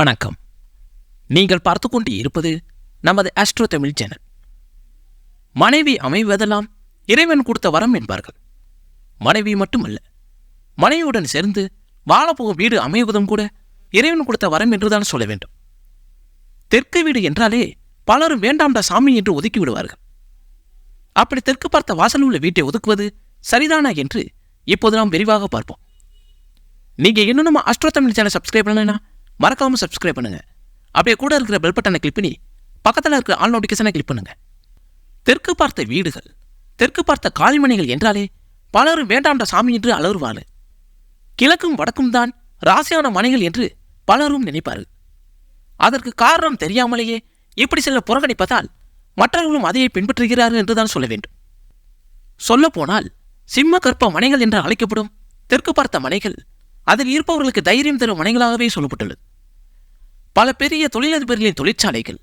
வணக்கம். நீங்கள் பார்த்து கொண்டு இருப்பது நமது ஆஸ்ட்ரோ தமிழ் சேனல் மனைவி அமைவதெல்லாம் இறைவன் கொடுத்த வரம் என்பார்கள். மனைவி மட்டுமல்ல மனைவியுடன் சேர்ந்து வாழப்போகும் வீடு அமைவதும் கூட இறைவன் கொடுத்த வரம் என்றுதான் சொல்ல வேண்டும். தெற்கு வீடு என்றாலே பலரும் வேண்டாம்டா சாமி என்று ஒதுக்கி விடுவார்கள். அப்படி தெற்கு பார்த்த வாசல் உள்ள வீட்டை ஒதுக்குவது சரிதானா என்று இப்போது நாம் விரிவாக பார்ப்போம். நீங்க இன்னும் நம்ம அஸ்ட்ரோ தமிழ் சேனல் சப்ஸ்கிரைப் பண்ணலைன்னா மறக்காம சப்ஸ்கிரைப் பண்ணுங்க. அப்படியே கூட இருக்கிற பெல் பட்டனை கிளிக் பண்ணி பக்கத்தில் இருக்கிற ஆல் நோட்டிஃபிகேஷனை கிளிக் பண்ணுங்க. தெற்கு பார்த்த வீடுகள் தெற்கு பார்த்த கால்மணிகள் என்றாலே பலரும் வேண்டாம்ட சாமி என்று அலறுவாள் கிழக்கும் வடக்கும் தான் ராசியான மனைகள் என்று பலரும் நினைப்பார்கள். அதற்கு காரணம் தெரியாமலேயே இப்படி சில புறக்கணிப்பதால் மற்றவர்களும் அதையே பின்பற்றுகிறார்கள் என்றுதான் சொல்ல வேண்டும். சொல்லப்போனால் சிம்ம கற்ப மனைகள் என்று அழைக்கப்படும் தெற்கு பார்த்த மனைகள் அதில் இருப்பவர்களுக்கு தைரியம் தரும் மனைகளாகவே சொல்லப்பட்டுள்ளது. பல பெரிய தொழிலதிபர்களின் தொழிற்சாலைகள்.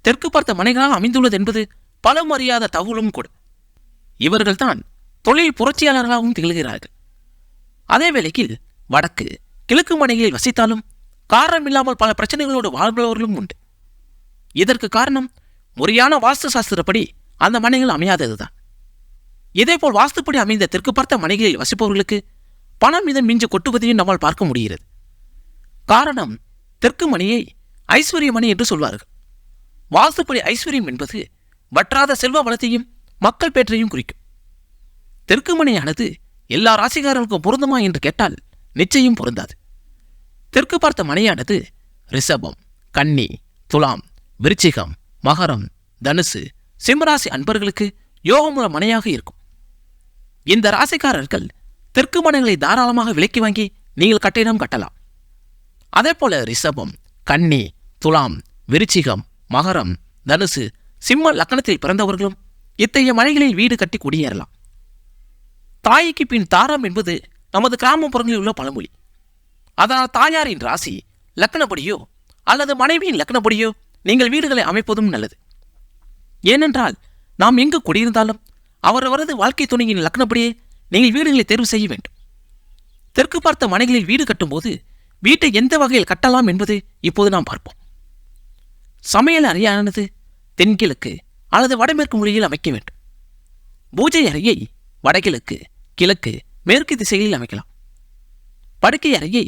தெற்கு பார்த்த மனைகளாக அமைந்துள்ளது என்பது பலம் அறியாத தகவலும் கூட. இவர்கள்தான் தொழில் புரட்சியாளர்களாகவும் திகழ்கிறார்கள். அதே வேளையில் வடக்கு கிழக்கு மனைகளில் வசித்தாலும் காரணமில்லாமல் பல பிரச்சனைகளோடு வாழ்பவர்களும் உண்டு. இதற்கு காரணம் முறையான வாஸ்து சாஸ்திரப்படி அந்த மனைகள் அமையாததுதான். இதேபோல் வாஸ்துப்படி அமைந்த தெற்கு பார்த்த மனைகளில் வசிப்பவர்களுக்கு பணம் இதன் மிஞ்சு கொட்டுவதையும் நம்மால் பார்க்க முடிகிறது. காரணம் தெற்கு மணியை ஐஸ்வர்யமணி என்று சொல்வார்கள். வாசுப்படி ஐஸ்வர்யம் என்பது வற்றாத செல்வ வளத்தையும் மக்கள் பேற்றையும் குறிக்கும். தெற்கு மணியானது எல்லா ராசிக்காரர்களுக்கும் பொருந்துமா என்று கேட்டால் நிச்சயம் பொருந்தாது. தெற்கு பார்த்த மணியானது ரிஷபம் கன்னி துலாம் விருச்சிகம் மகரம் தனுசு சிம்மராசி அன்பர்களுக்கு யோகமுற மனையாக இருக்கும். இந்த ராசிக்காரர்கள் தெற்கு மனைகளை தாராளமாக விலக்கி வாங்கி நீங்கள் கட்டிடம் கட்டலாம். அதே போல ரிஷபம் கன்னி துலாம் விருச்சிகம் மகரம் தனுசு சிம்ம லக்கணத்தில் பிறந்தவர்களும் இத்தகைய மனைகளில் வீடு கட்டி குடியேறலாம். தாய்க்கு பின் தாரம் என்பது நமது கிராமப்புறங்களில் உள்ள பழமொழி. அதனால் தாயாரின் ராசி லக்கணப்படியோ அல்லது மனைவியின் லக்கணப்படியோ நீங்கள் வீடுகளை அமைப்பதும் நல்லது. ஏனென்றால் நாம் எங்கு குடியிருந்தாலும் அவரவரது வாழ்க்கை துணையின் லக்கணப்படியே நீங்கள் வீடுகளை தேர்வு செய்ய வேண்டும். தெற்கு பார்த்த மனைகளில் வீடு கட்டும்போது வீட்டை எந்த வகையில் கட்டலாம் என்பது இப்போது நாம் பார்ப்போம். சமையல் அறையானது தென்கிழக்கு அல்லது வடமேற்கு மொழியில் அமைக்க வேண்டும். பூஜை அறையை வடகிழக்கு கிழக்கு மேற்கு திசையில் அமைக்கலாம். படுக்கை அறையை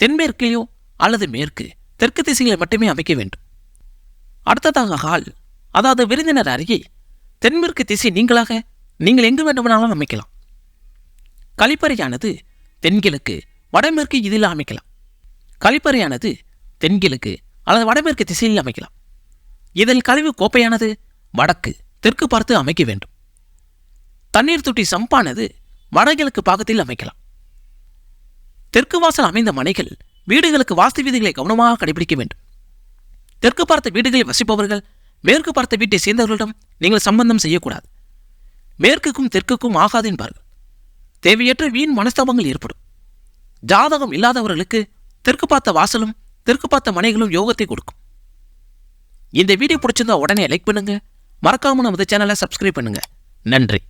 தென்மேற்கிலேயோ அல்லது மேற்கு தெற்கு திசையில் மட்டுமே அமைக்க வேண்டும். அடுத்ததாக ஹால் அதாவது விருந்தினர் அறையை தென்மேற்கு திசை நீங்களாக நீங்கள் எங்கு வேண்டுமானாலும் அமைக்கலாம். கழிப்பறையானது தென்கிழக்கு வடமேற்கு இதில் அமைக்கலாம். கழிப்பறையானது தென்கிழக்கு அல்லது வடமேற்கு திசையில் அமைக்கலாம். இதில் கழிவு கோப்பையானது வடக்கு தெற்கு பார்த்து அமைக்க வேண்டும். தண்ணீர் தொட்டி சம்பானது வடகிழக்கு பாகத்தில் அமைக்கலாம். தெற்கு வாசல் அமைந்த மனைகள் வீடுகளுக்கு வாஸ்து விதிகளை கவனமாக கடைபிடிக்க வேண்டும். தெற்கு பார்த்த வீடுகளில் வசிப்பவர்கள் மேற்கு பார்த்த வீட்டை சேர்ந்தவர்களிடம் நீங்கள் சம்பந்தம் செய்யக்கூடாது. மேற்குக்கும் தெற்குக்கும் ஆகாது என்பார்கள். தேவையற்ற வீண் மனஸ்தாபங்கள் ஏற்படும். ஜாதகம் இல்லாதவர்களுக்கு தெற்கு பார்த்த வாசலும் தெற்கு பார்த்த மனைகளும் யோகத்தை கொடுக்கும். இந்த வீடியோ பிடிச்சிருந்தா உடனே லைக் பண்ணுங்க. மறக்காமல் நமது சேனலை சப்ஸ்கிரைப் பண்ணுங்க. நன்றி.